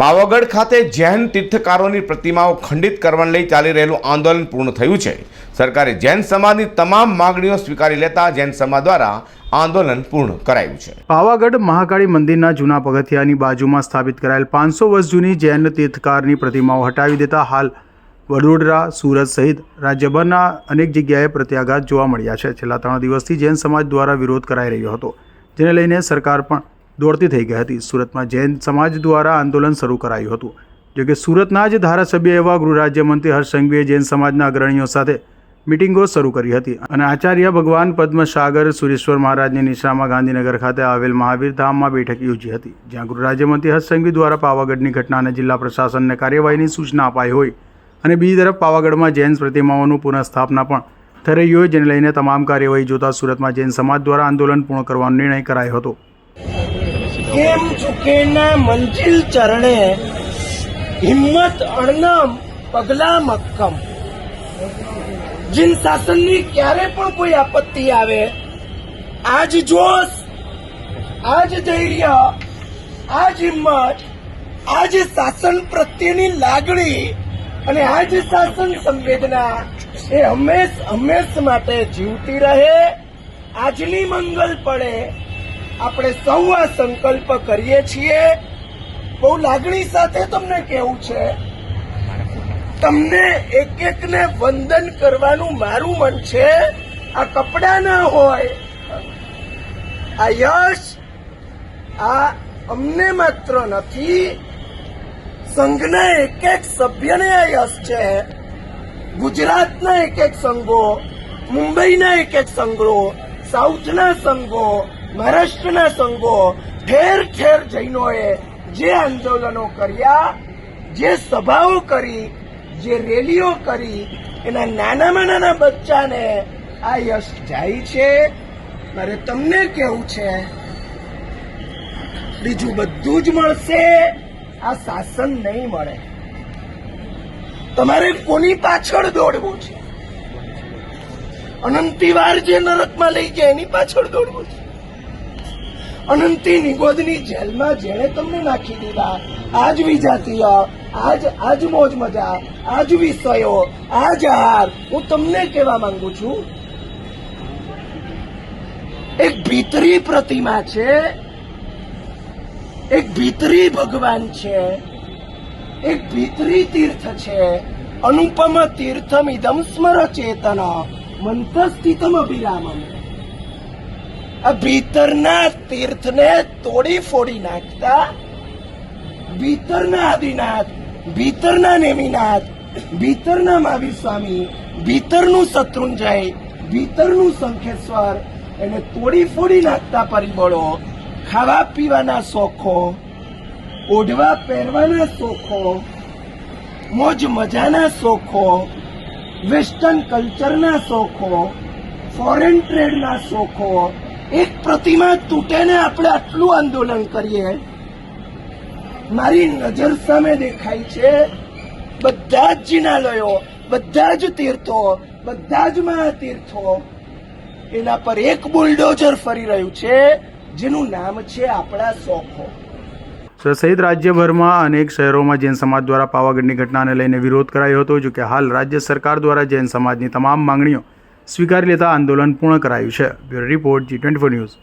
પાવાગઢ ખાતે જૈન તીર્થકારોની પ્રતિમાઓ ખંડિત કરવાને લઈ ચાલી રહેલું આંદોલન પૂર્ણ થયું છે. સરકારે જૈન સમાજની તમામ માંગણીઓ સ્વીકારી લેતા જૈન સમાજ દ્વારા આંદોલન પૂર્ણ કરાયું છે. પાવાગઢ મહાકાળી મંદિરના જૂના પગથિયાની બાજુમાં સ્થાપિત કરાયેલ પાંચસો વર્ષ જૂની જૈન તીર્થકારની પ્રતિમાઓ હટાવી દેતા હાલ વડોદરા, સુરત સહિત રાજ્યભરના અનેક જગ્યાએ પ્રત્યાઘાત જોવા મળ્યા છે. છેલ્લા ત્રણ દિવસથી જૈન સમાજ દ્વારા વિરોધ કરાઈ રહ્યો હતો, જેને લઈને સરકાર પણ દોડતી થઈ ગઈ હતી. સુરતમાં જૈન સમાજ દ્વારા આંદોલન શરૂ કરાયું હતું. જો કે સુરતના જ ધારાસભ્ય એવા ગૃહ રાજ્યમંત્રી હર્ષ સંઘવીએ જૈન સમાજના અગ્રણીઓ સાથે મિટિંગો શરૂ કરી હતી અને આચાર્ય ભગવાન પદ્મસાગર સુરેશ્વર મહારાજની નિશામાં ગાંધીનગર ખાતે આવેલ મહાવીર ધામમાં બેઠક યોજી હતી, જ્યાં ગૃહરાજ્યમંત્રી હર્ષ દ્વારા પાવાગઢની ઘટનાને જિલ્લા પ્રશાસનને કાર્યવાહીની સૂચના અપાઈ હોય અને બીજી તરફ પાવાગઢમાં જૈન પ્રતિમાઓનું પુનઃસ્થાપના પણ થઈ રહી હોય, જેને લઈને તમામ કાર્યવાહી જોતા સુરતમાં જૈન સમાજ દ્વારા આંદોલન પૂર્ણ કરવાનો નિર્ણય કરાયો હતો. કેમ ચૂકેના મંજિલ ચરણે હિંમત અણનમ પગલા મક્કમ? જીન શાસનની ક્યારે પણ કોઈ આપત્તિ આવે, આજ જોશ, આજ ધૈર્ય, આજ હિંમત, આજ શાસન પ્રત્યેની લાગણી અને આજ શાસન સંવેદના એ હંમેશ હંમેશ માટે જીવતી રહે, આજની મંગલ પડે આપણે સૌ આ સંકલ્પ કરીએ છીએ. બહુ લાગણી સાથે તમને કેવું છે. તમને એક એકને વંદન કરવાનું મારું મન છે. આ કપડા ના હોય, આ યશ, આ અમને માત્ર નથી. સંઘના એક એક સભ્યને આ યશ છે. ગુજરાતના એક એક સંઘો, મુંબઈના એક એક સંઘો, સાઉથના સંઘો મહારાષ્ટ્રના સંઘો ઠેર ઠેર જૈનોએ જે આંદોલનો કર્યા, જે સભાઓ કરી, જે રેલીઓ કરી, એના નાનામાં નાના બચ્ચાને આ યશ જાય છે. મારે તમને કેવું છે, બીજું બધું જ મળશે, આ શાસન નહીં મળે. તમારે કોની પાછળ દોડવું છે? અનંતિવાર જે નરકમાં લઈ જાય એની પાછળ દોડવું છે? અનંતી નિગોદની જેલમાં જેણે તમને નાખી દીધા. આજ વિજાતીય, આજ આજ મોજ મજા, આજ વિષયો, આજ હાર હું તમને કહેવા માંગુ છું. એક ભીતરી પ્રતિમા છે, એક ભીતરી ભગવાન છે, એક ભીતરી તીર્થ છે. અનુપમ તીર્થમ ઇદમ સ્મર ચેતન મંતસ્થિતમ અભિરામમ. આ ભીતરના તીર્થને તોડી ફોડી નાખતા? ભીતરના આદિનાથ, ભીતરના નેમિનાથ, ભીતરના મહાવીર સ્વામી ભીતરનું શત્રુંજય, ભીતરનું શંખેશ્વર, એને તોડી ફોડી નાખતા પરિબળો, ખાવા પીવાના શોખો, ઓઢવા પહેરવાના શોખો, મોજ મજાના શોખો, વેસ્ટર્ન કલ્ચરના શોખો, ફોરેન ટ્રેડના શોખો એક પ્રતિમા તૂટે ને આપણે આટલું આંદોલન કરીએ. મારી નજર સામે દેખાય છે બધા જ જિનાલયો, બધા જ તીર્થો, બધા જ મહાતીર્થો. એના પર એક બુલડોઝર ફરી રહ્યું છે, જેનું નામ છે આપણા શોખો સહિત રાજ્યભરમાં અનેક શહેરોમાં જૈન સમાજ દ્વારા પાવાગઢની ઘટનાને લઈને વિરોધ કરાયો હતો. જો કે હાલ રાજ્ય સરકાર દ્વારા જૈન સમાજની તમામ માંગણીઓ સ્વીકારી લેતા આંદોલન પૂર્ણ કરાયું છે. Bureau report G twenty news.